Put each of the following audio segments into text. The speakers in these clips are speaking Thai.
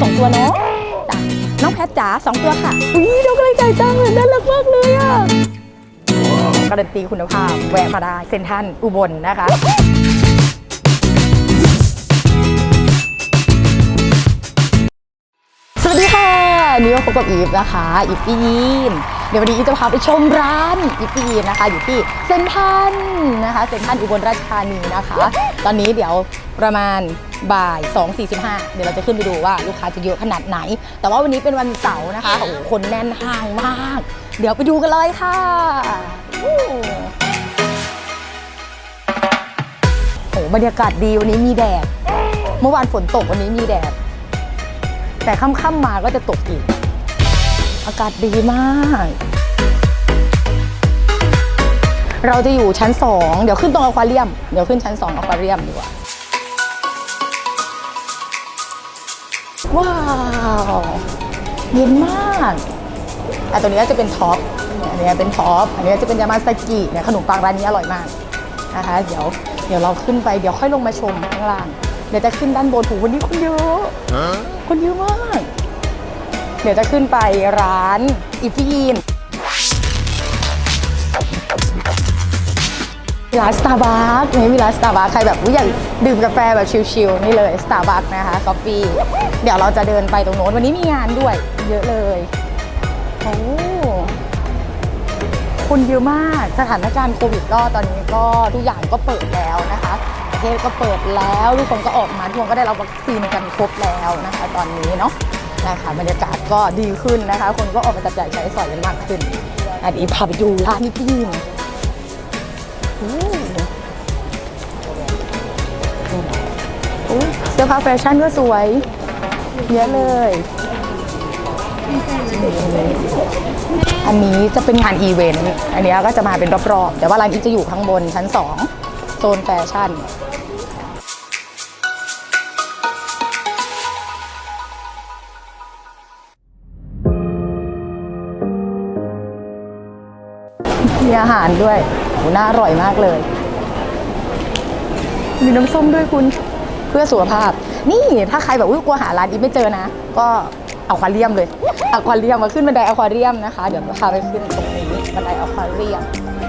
สองตัวเนาะจ้ะน้องแพทจ๋าสองตัวค่ะอุ้ยน้องก็เลยจ่ายตังเลยน่ารักมากเลยอะการันตีคุณภาพแวะมาได้เซ็นทรัลอุบลนะคะสวัสดีค่ะนี่ก็พบกับอีฟนะคะ อีฟพี่ยีน เดี๋ยววันนี้อีฟจะพาไปชมร้านอีฟปี้ยีนนะคะ อยู่ที่เซ็นทรัลนะคะเซ็นทรัลอุบลราชธานีนะคะ ตอนนี้เดี๋ยวประมาณบ่าย 2.45 เดี๋ยวเราจะขึ้นไปดูว่าลูกค้าจะเยอะขนาดไหน แต่ว่าวันนี้เป็นวันเสาร์นะคะโอ้โหคนแน่นห้างมาก เดี๋ยวไปดูกันเลยค่ะอู้โอ้โหบรรยากาศดีวันนี้มีแดดเมื่อวานฝนตกวันนี้มีแดดแต่ค่ำๆมาก็จะตกอีก อากาศดีมาก เราจะอยู่ชั้น 2 เดี๋ยวขึ้นตรงอควาเรียม เดี๋ยวขึ้นชั้น 2อควาเรียมดีกว่า ว้าวเย็นมากอะตัวนี้จะเป็นท็อปอันนี้เป็นท็อป อันนี้จะเป็นยามาสกิเนี่ยขนมปังร้านนี้อร่อยมากนะคะ เดี๋ยวเดี๋ยวเราขึ้นไปเดี๋ยวค่อยลงมาชมข้างล่าง เดี๋ยวจะขึ้นด้านบนถูวันนี้คนเยอะ คนเยอะมาก เดี๋ยวจะขึ้นไปร้านอีฟีนร้านสตาร์บัคนี่มีร้านสตาร์บัคใครแบบอยากดื่มกาแฟแบบชิลๆนี่เลยสตาร์บัคนะคะกาแฟเดี๋ยวเราจะเดินไปตรงโน้นวันนี้มีงานด้วย เยอะเลยโอ้คนเยอะมากสถานการณ์โควิดก็ตอนนี้ก็ทุกอย่างก็เปิดแล้วนะคะ ประเทศก็เปิดแล้วทุกคนก็ออกมาทุกคนก็ได้รับวัคซีนกันครบแล้วนะคะ ตอนนี้เนาะ นะคะบรรยากาศก็ดีขึ้นนะคะ คนก็ออกมาจับจ่ายใช้สอยกันมากขึ้น อันนี้พาไปดูร้านนี้พี่ยินเสื้อผ้าแฟชั่นก็สวย เยอะเลย อันนี้จะเป็นงานอีเวนต์ อันนี้ก็จะมาเป็นรอบๆ แต่ว่าร้านนี้จะอยู่ข้างบนชั้น 2 โซนแฟชั่น มีอาหารด้วยโหน่าอร่อยมากเลย มีน้ำส้มด้วยคุณ เพื่อสุขภาพ นี่ถ้าใครแบบอุ๊ยกลัวหาร้านอีฟไม่เจอนะ ก็เอาควาเรียมเลยเอาควาเรียมมาขึ้นบันไดเอาควาเรียมนะคะ เดี๋ยวพาไปขึ้นตรงนี้บันไดเอาควาเรียม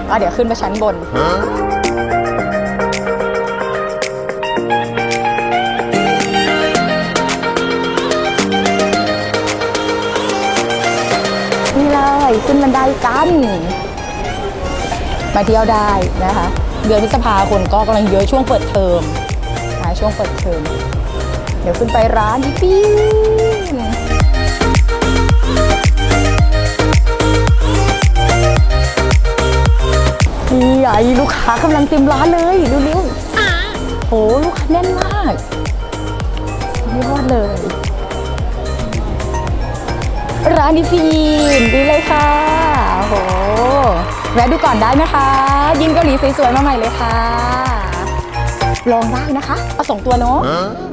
ก็เดี๋ยวขึ้นไปชั้นบนนี่เลยขึ้นบันไดกัน มาเที่ยวได้นะคะ เดือนพฤษภาคนก็กำลังเยอะช่วงเปิดเทอมนะช่วงเปิดเทอม เดี๋ยวขึ้นไปร้านอีปีนนี่ไอ้ลูกค้ากำลังเต็มร้านเลยเร็วโหลูกค้าแน่นมากไม่รอดเลย ร้านอีฟีนดีเลยค่ะโอ้โห แวะดูก่อนได้นะคะ ยินเกาหลีสวยๆมาใหม่เลยค่ะ ลองได้นะคะเอาสองตัวเนาะ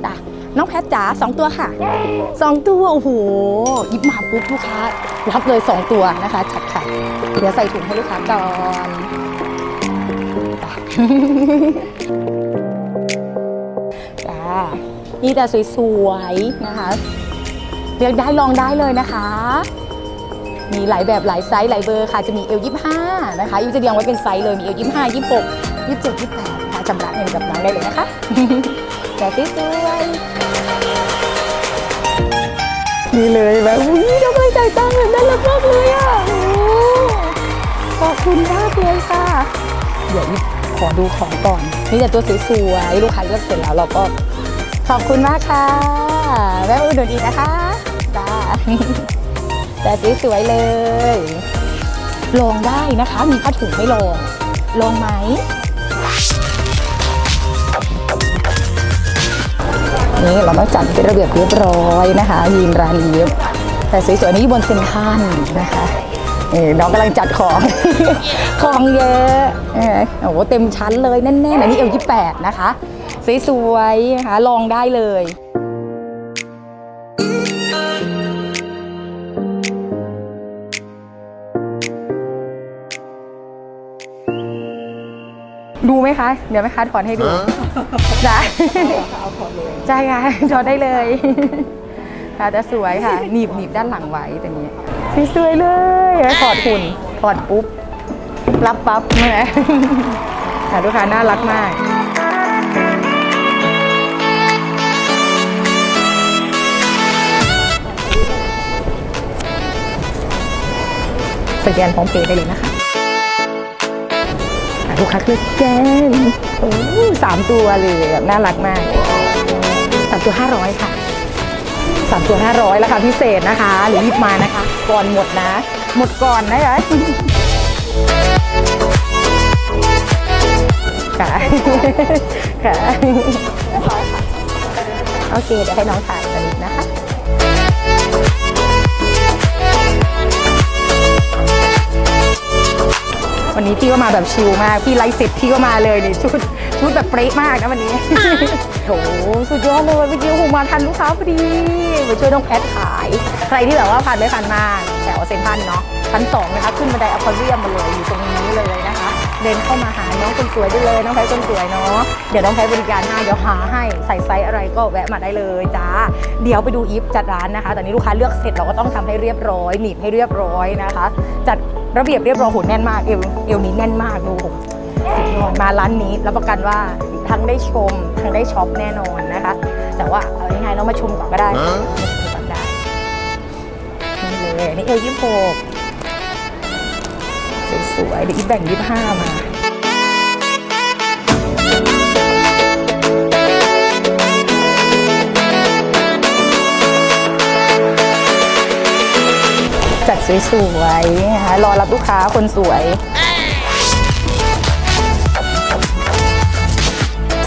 จ้ะน้องแพทจ๋าสองตัวค่ะสองตัวโอ้โหหยิบมาปุ๊บลูกค้ารับเลยสองตัวนะคะจัดค่ะเดี๋ยวใส่ถุงให้ลูกค้าก่อนจ้ะจ้านี่แต่สวยๆนะคะเลือกได้ลองได้เลยนะคะ มีหลายแบบหลายไซส์หลายเบอร์ค่ะจะมีเอลยี่ห้านะคะยูจะเรียงไว้เป็นไซส์เลยมีเอลยี่ห้ายี่หกยี่เจ็ดยี่แปดค่ะชำระเงินกับน้องได้เลยนะคะแต่สวยๆนี่เลยแบบอุ้ยน้องเลยจ่ายตังค์แบบน่ารักมากเลยอะโอ้ขอบคุณมากเลยค่ะ เดี๋ยวอีกขอดูของก่อนนี่แต่ตัวสวยๆลูกค้าเลือกเสร็จแล้วเราก็ขอบคุณมากค่ะแวะมาอุดหนุนอีกนะคะจ้า แต่สวยๆเลย ลองได้นะคะ มีผ้าถุงให้ลอง ลองไหม นี่เรามาจัดเป็นระเบียบเรียบร้อยนะคะยีนร้านนี้แต่สวยๆนี่บนเซ็นทรัลนะคะนี่น้องกำลังจัดของ ของเยอะเออโอ้โหเต็มชั้นเลยแน่ๆอันนี้เอลยี่แปดนะคะ สวยๆนะคะลองได้เลย ดูไหมคะ เดี๋ยวไหมคะถอนให้ดูจ้ะใช่ค่ะถอนได้เลยค่ะจะสวยค่ะ หนีบหนีบด้านหลังไว้แต่นี้สวยๆเลยถอดหุ่นถอดปุ๊บ รับปั๊บเมื่อไหร่ค่ะลูกค้าน่ารักมากสแกนพร้อมเพย์ได้เลยนะคะอะ ลูกค้าคือสแกนโอ้สามตัวเลยน่ารักมากสามตัวห้าร้อยค่ะสามตัวห้าร้อยแล้วค่ะพิเศษนะคะหรือรีบมานะคะ ก่อนหมดนะ หมดก่อนนะคะค่ะค่ะโอเคเดี๋ยวให้น้องถ่ายสันิดนะคะ วันนี้พี่ก็มาแบบชิลมาก พี่ไลฟ์เสร็จพี่ก็มาเลยนี่ชุดชุดแบบเป๊ะมากนะวันนี้ โหสุดยอดเลยเมื่อกี้หูมาทันลูกค้าพอดีมาช่วยน้องแพทขาย ใครที่แบบว่าผ่านไม่ผ่านมาแถวเซ็นทรัลเนาะชั้นสองนะคะขึ้นบันไดอควาเรียมมาเลยอยู่ตรงนี้เลยนะคะเดินเข้ามาหาน้องคนสวยได้เลยน้องแพทคนสวยเนาะเดี๋ยวน้องแพทบริการให้เดี๋ยวหาให้ใส่ไซส์อะไรก็แวะมาได้เลยจ้าเดี๋ยวไปดูอีฟจัดร้านนะคะตอนนี้ลูกค้าเลือกเสร็จเราก็ต้องทำให้เรียบร้อยหนีบให้เรียบร้อยนะคะ จัด ระเบียบเรียบร้อยโหแน่นมากเอวเอวนี้แน่นมากดูโหสุดยอดมาร้านนี้รับประกันว่าทั้งได้ชมทั้งได้ช็อปแน่นอนนะคะ แต่ว่าเอายังไงเรามาชมก่อนก็ได้มาชมก่อนได้นี่เลยอันนี่เอวยี่สิบหกสวยๆเดี๋ยวอีฟแบ่งยี่สิบห้ามา สวยๆนะคะรอรับลูกค้าคนสวย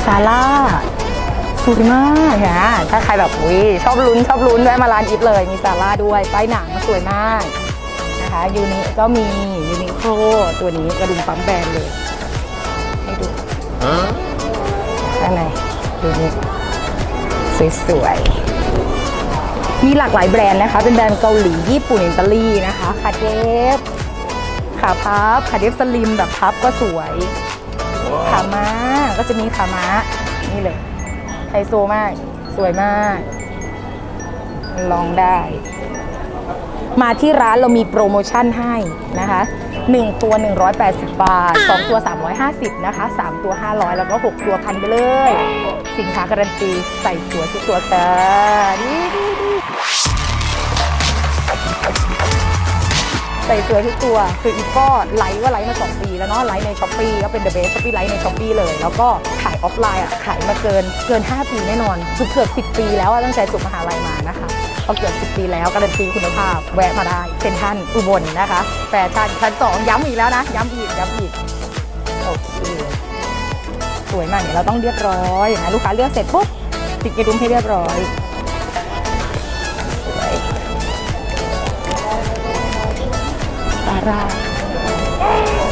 ซาร่าสวยมากนะถ้าใครแบบอุ้ยชอบลุ้นชอบลุ้นแวะมาร้านอิฟเลย มีซาร่าด้วยป้ายหนังสวยมากนะคะยูนิก็มียูนิโคตัวนี้กระดุมปั๊มแบรนด์เลย ให้ดูข้างในยูนิสวยๆ มีหลากหลายแบรนด์นะคะ เป็นแบรนด์เกาหลีญี่ปุ่นอิตาลีนะคะขาเดฟขาพับขาเดฟสลิมแบบพับก็สวย ขาม้าก็จะมีขาม้านี่เลยไฮโซมาก สวยมาก ลองได้ มาที่ร้านเรามีโปรโมชั่นให้นะคะ1 ตัว 180 บาท 2 ตัว 350 นะคะ 3 ตัว 500 แล้วก็ 6 ตัวพันไปเลย สินค้าการันตีใส่สวยทุกตัวค่ะนี่ ใส่เสวยทุกตัว คืออีกก็ไลฟ์ว่าไลฟ์มา 2 ปีแล้วเนาะไลฟ์ในช้อปปีก็เป็นเดอะเบสช้อปปี้ไลฟ์ในช้อปปีเลย แล้วก็ขายออฟไลน์อะขายมาเกินเกิน 5 ปีแน่นอนคือเกือบ 10 ปีแล้วอะตั้งแต่จบมหาลัยมานะคะพอเกือบ 10 ปีแล้วการันตีคุณภาพแวะมาได้เซ็นทรัลอุบลนะคะแฟชั่นชั้นสองย้ำอีกแล้วนะ ย้ำอีกย้ำอีกโอเคสวยมากเนี่ยเราต้องเรียบร้อยนะลูกค้าเลือกเสร็จปุ๊บติดกระดุมให้เรียบร้อย ร่า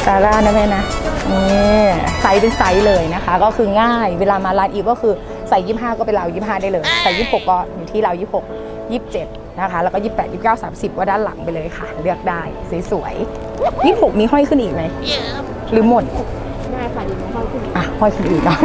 ซาร่านะแม่นะนี่ไซส์เป็นไซส์เลยนะคะ ก็คือง่ายเวลามาร้านอีฟก็คือใส่25ก็เป็นราว25ได้เลย ใส่26ก็อยู่ที่ราว26 27นะคะ แล้วก็28 29 30ก็ด้านหลังไปเลยค่ะ เลือกได้สวยๆ26มีห้อยขึ้นอีกไหมหรือหมดได้ค่ะดีน้องเข้าขึ้นอะห้อยคนอื่นเนาะ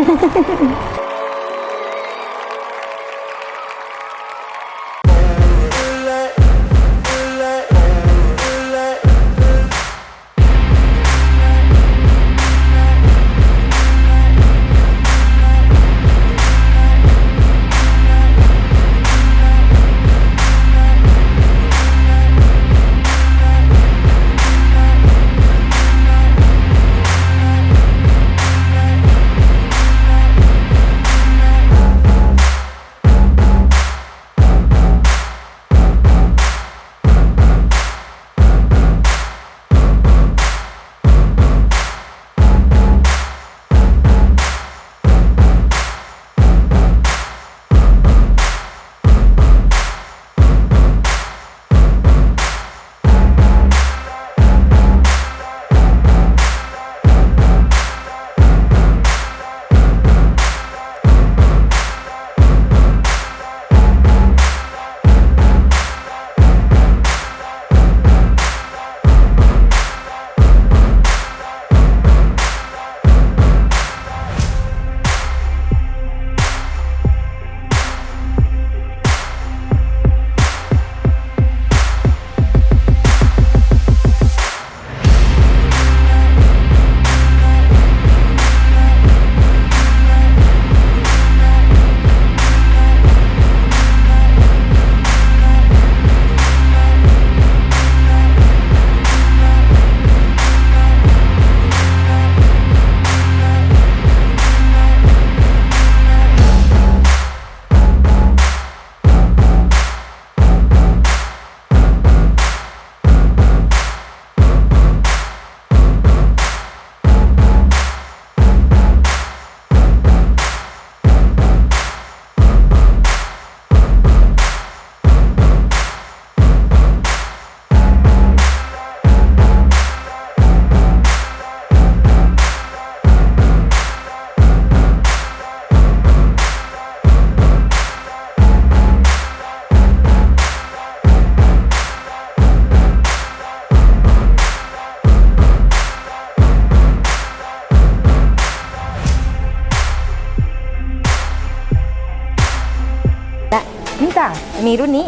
มีรุ่นนี้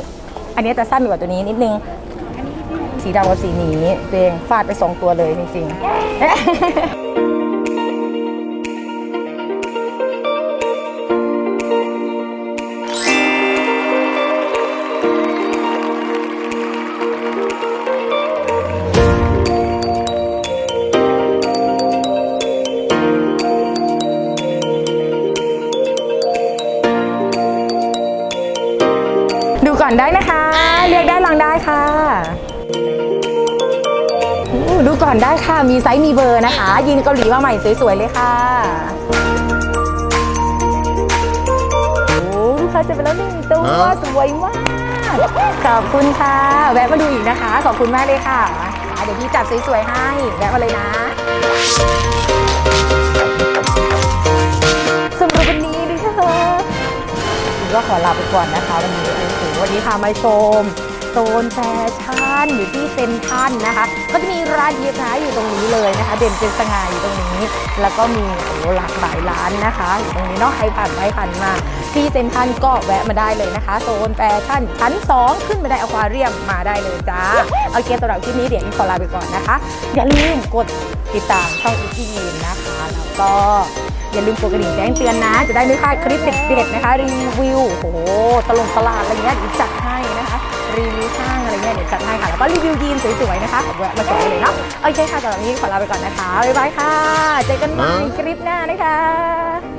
อันนี้จะสั้นกว่าตัวนี้นิดนึง สีดำกับสีนี้ตัวเองฟาดไปสองตัวเลยจริงๆ ดูก่อนได้ค่ะมีไซส์มีเบอร์นะคะ ยินเกาหลีมาใหม่สวยๆเลยค่ะโอ้ลูกค้าจะไปแล้วหนึ่งตัวสวยมากขอบคุณค่ะ แวะมาดูอีกนะคะ ขอบคุณมากเลยค่ะอะเดี๋ยวพี่จัดสวยๆให้แวะมาเลยนะสำหรับวันนี้นะคะผมก็ขอลาไปก่อนนะคะ วันนี้โอ้โหวันนี้พามาชม โซนแฟชั่นอยู่ที่เซ็นทรัลนะคะ ก็จะมีร้านเยอะนะอยู่ตรงนี้เลยนะคะ เด่นเป็นสง่าอยู่ตรงนี้ แล้วก็มีโอ้หลากหลายร้านนะคะอยู่ตรงนี้เนาะใครผ่านไปผ่านมา ที่เซ็นทรัลก็แวะมาได้เลยนะคะ โซนแฟชั่นชั้น 2 ขึ้นมาได้อควาเรียมมาได้เลยจ้าโอเคสำหรับคลิปนี้เดี๋ยวอีกขอลาไปก่อนนะคะ อย่าลืมกดติดตามช่องอีกีนนะคะแล้วก็อย่าลืมกดกระดิ่งแจ้งเตือนนะ จะได้ไม่พลาดคลิปเด็ดๆนะคะ รีวิว โอ้โหตลงตลาดอะไรเงี้ยจัดให้นะคะ รีวิวห้างอะไรเงี้ยเดี๋ยวจัดให้ค่ะ แล้วก็รีวิวยีนสวยๆนะคะแวะมาสวยเลยเนาะโอเคค่ะสำหรับวันนี้ขอลาไปก่อนนะคะบ๊ายบายค่ะ เจอกันใหม่คลิปหน้านะคะ